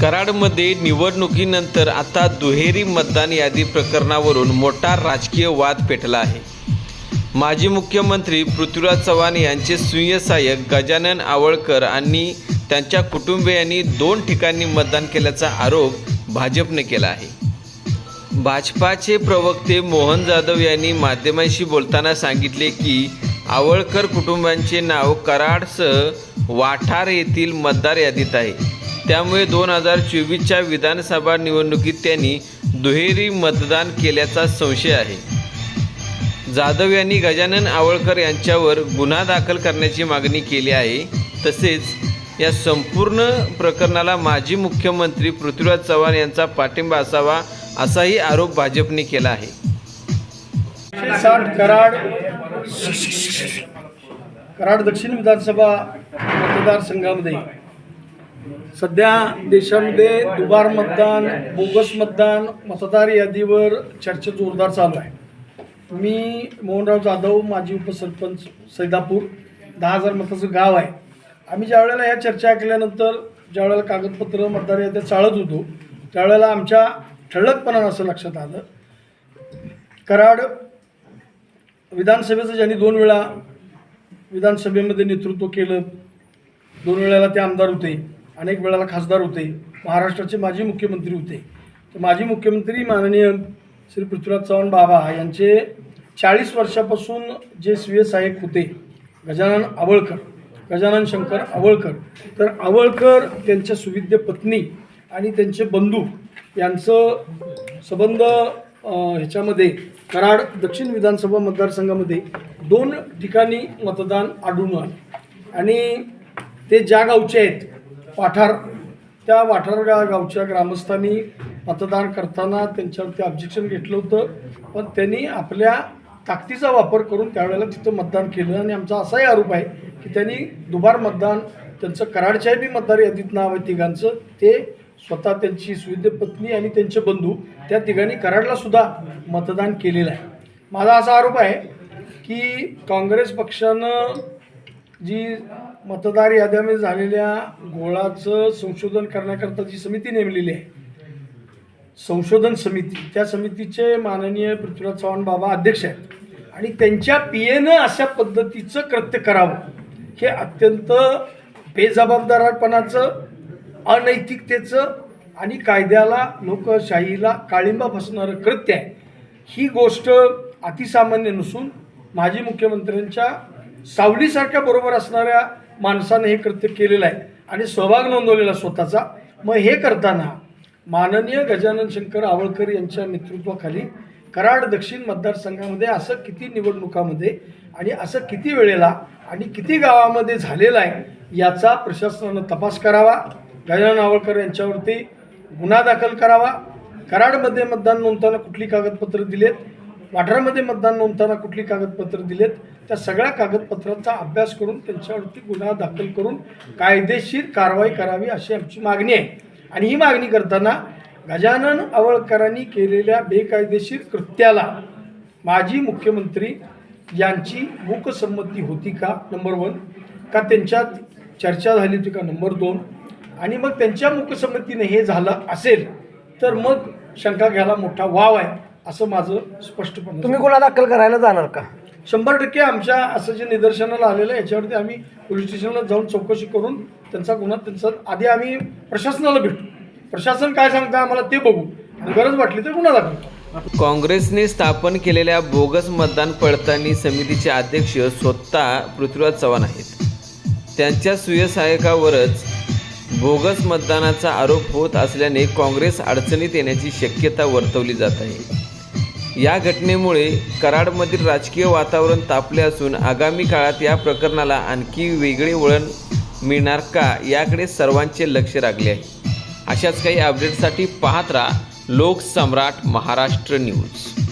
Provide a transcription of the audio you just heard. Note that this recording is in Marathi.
कराडमध्ये निवडणुकीनंतर आता दुहेरी मतदान यादी प्रकरणावरून मोठा राजकीय वाद पेटला आहे. माजी मुख्यमंत्री पृथ्वीराज चव्हाण यांचे सुय सहाय्यक गजानन आवळकर आणि त्यांच्या कुटुंबियांनी दोन ठिकाणी मतदान केल्याचा आरोप भाजपने केला आहे. भाजपाचे प्रवक्ते मोहन जाधव यांनी माध्यमांशी बोलताना सांगितले की आवळकर कुटुंबांचे नाव कराडसह वाठार येथील मतदार यादीत आहे. त्यामुळे दोन हजार चोवीसच्या विधानसभा निवडणुकीत त्यांनी दुहेरी मतदान केल्याचा संशय आहे. जाधव यांनी गजानन आवळकर यांच्यावर गुन्हा दाखल करण्याची मागणी केली आहे. तसेच या संपूर्ण प्रकरणाला माजी मुख्यमंत्री पृथ्वीराज चव्हाण यांचा पाठिंबा असावा असाही आरोप भाजपने केला आहे. साठ कराड कराड दक्षिण विधानसभा मतदारसंघामध्ये सध्या देशामध्ये दुबार मतदान बोगस मतदान मतदार यादीवर चर्चा जोरदार चालू आहे. मी मोहनराव जाधव माजी उपसरपंच सैदापूर दहा हजार मताचं गाव आहे. आम्ही ज्या वेळेला ह्या चर्चा ऐकल्यानंतर ज्या वेळेला कागदपत्र मतदार याद्या चाळत होतो त्यावेळेला आमच्या ठळकपणानं असं लक्षात आलं. कराड विधानसभेचं ज्यांनी दोन वेळा विधानसभेमध्ये नेतृत्व केलं दोन वेळेला ते आमदार होते. अनेक वेळाला खासदार होते. महाराष्ट्राचे माजी मुख्यमंत्री होते. तर माजी मुख्यमंत्री माननीय श्री पृथ्वीराज चव्हाण बाबा यांचे चाळीस वर्षापासून जे स्वीय सहाय्यक होते गजानन आवळकर गजानन शंकर आवळकर. तर आवळकर त्यांच्या सुविद्य पत्नी आणि त्यांचे बंधू यांचं संबंध ह्याच्यामध्ये कराड दक्षिण विधानसभा मतदारसंघामध्ये दोन ठिकाणी मतदान आढळून आलं. आणि ते ज्या गावचे आहेत वाठार त्या वाठार गा गावच्या ग्रामस्थांनी मतदान करताना त्यांच्यावरती ऑब्जेक्शन घेतलं होतं. पण त्यांनी आपल्या ताकदीचा वापर करून त्यावेळेला तिथं मतदान केलं. आणि आमचा असाही आरोप आहे की त्यांनी दुबार मतदान त्यांचं कराडच्याही बी मतदार यादीत नाव आहे तिघांचं. ते स्वतः त्यांची सुविद्य पत्नी आणि त्यांचे बंधू त्या तिघांनी कराडला सुद्धा मतदान केलेलं आहे. माझा असा आरोप आहे की काँग्रेस पक्षानं जी मतदार याद्यामध्ये झालेल्या गोळाचं संशोधन करण्याकरता जी समिती नेमलेली आहे संशोधन समिती त्या समितीचे माननीय पृथ्वीराज चव्हाण बाबा अध्यक्ष आहेत. आणि त्यांच्या पियेनं अशा पद्धतीचं कृत्य करावं हे अत्यंत बेजबाबदारपणाचं अनैतिकतेचं आणि कायद्याला लोकशाहीला काळिंबा फसणारं कृत्य आहे. ही गोष्ट अतिसामान्य नसून माजी मुख्यमंत्र्यांच्या सावलीसारख्या बरोबर असणाऱ्या माणसानं हे कृत्य केलेलं आहे आणि सहभाग नोंदवलेला स्वतःचा. मग हे करताना माननीय गजानन शंकर आवळकर यांच्या नेतृत्वाखाली कराड दक्षिण मतदारसंघामध्ये असं किती निवडणुकामध्ये आणि असं किती वेळेला आणि किती गावामध्ये झालेलं आहे याचा प्रशासनानं तपास करावा. गजानन आवळकर यांच्यावरती गुन्हा दाखल करावा. कराडमध्ये मतदान नोंदताना कुठली कागदपत्रं दिलेत? वाठारामध्ये मतदान नोंदताना कुठली कागदपत्र दिलेत? त्या सगळ्या कागदपत्रांचा अभ्यास करून त्यांच्यावरती गुन्हा दाखल करून कायदेशीर कारवाई करावी अशी आमची मागणी आहे. आणि ही मागणी करताना गजानन आवळकरांनी केलेल्या बेकायदेशीर कृत्याला माजी मुख्यमंत्री यांची मूकसंमती होती का? नंबर वन का त्यांच्यात चर्चा झाली होती का? नंबर दोन. आणि मग त्यांच्या मुकसंमतीने हे झालं असेल तर मग शंका घ्यायला मोठा वाव आहे. असं माझं स्पष्टपणे तुम्ही गुन्हा दाखल करायला जाणार का? शंभर टक्के आमच्या असं जे निदर्शनाला आलेलं आहे याच्यावरती आम्ही पोलीस स्टेशनला जाऊन चौकशी करून त्यांचा गुन्हा त्यांचा आधी आम्ही प्रशासनाला भेटू. प्रशासन काय सांगतं आम्हाला ते बघू. आणि गरज वाटली तर गुन्हा दाखल करू. काँग्रेसने स्थापन केलेल्या बोगस मतदान पडताळणी समितीचे अध्यक्ष स्वतः पृथ्वीराज चव्हाण आहेत. त्यांच्या सुयसहायकावरच बोगस मतदानाचा आरोप होत असल्याने काँग्रेस अडचणीत येण्याची शक्यता वर्तवली जात आहे. या घटनेमुळे कराडमधील राजकीय वातावरण तापले असून आगामी काळात या प्रकरणाला आणखी वेगळे वळण मिळणार का याकडे सर्वांचे लक्ष लागले आहे. अशाच काही अपडेटसाठी पाहत राहा लोकसम्राट महाराष्ट्र न्यूज